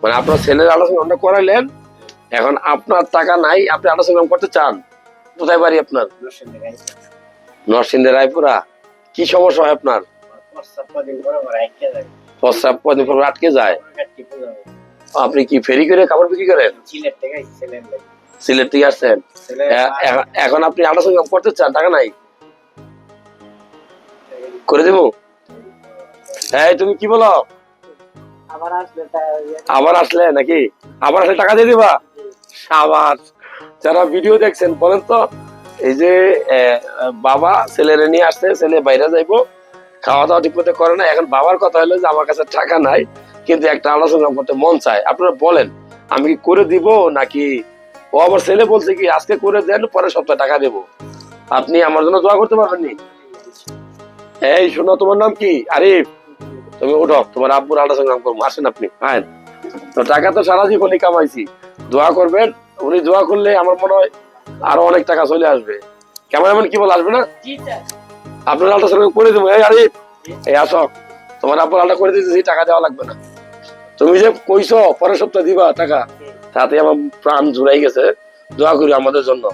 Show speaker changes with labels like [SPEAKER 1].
[SPEAKER 1] মানে আপনার ছেলের আলোচনা করাইলেন, এখন আপনার টাকা নাই, আপনি আলোচনা করতে চান, কোথায় বাড়ি আপনার? নরসিংদী, রায়পুরা। কি সমস্যা হয় আপনার? প্রস্রাব পর আটকে যায়। আপনি কি ফেরি করে কাপড় বিক্রি করেন? সিলেট থেকে আসছেন। এখন আপনি আলোচনা করতে চান, টাকা নাই। করে দেবো? হ্যাঁ তুমি কি বলো?
[SPEAKER 2] আবার আসলে ইয়ে-
[SPEAKER 1] আবার আসলে নাকি? আবার আসলে টাকা দিয়ে দিবা? আবার যারা ভিডিও দেখছেন বলেন তো এই যে বাবা ছেলেরে নিয়ে আসছে ছেলে বাইরে যাইবো খাওয়া দাওয়া ঠিক মতো করে না। এখন বাবার কথা হলো যে আমার কাছে টাকা নাই কিন্তু একটা আলোচনা করতে মন চায়। আপনারা বলেন আমি কি করে দিব নাকি? ও আমার ছেলে বলছে কি আজকে করে দেন পরে সপ্তাহে টাকা দেবো। আপনি আমার জন্য দোয়া করতে পারবেন নি? এই শোনো তোমার নাম কি? আরিফ। তুমি উঠো তোমার আব্বুর আলোচনা করব। আসেন আপনি হ্যাঁ তো টাকা তো সারা জীবনই কামাইছি। দোয়া করবেন উনি দোয়া করলে আমার মনে হয় আরও অনেক টাকা চলে আসবে। ক্যামেরাম্যান কি বলে আসবে না? আপনার আল্ট্রাসাউন্ড করে দেবো। এই আরে এই আসো। তোমার আপনার আল্ট্রা করে দিতেছি টাকা দেওয়া লাগবে না। তুমি যে কইছো পরের সপ্তাহে দিবা টাকা তাতে আমার প্রাণ জুড়াই গেছে। দোয়া করি আমাদের জন্য।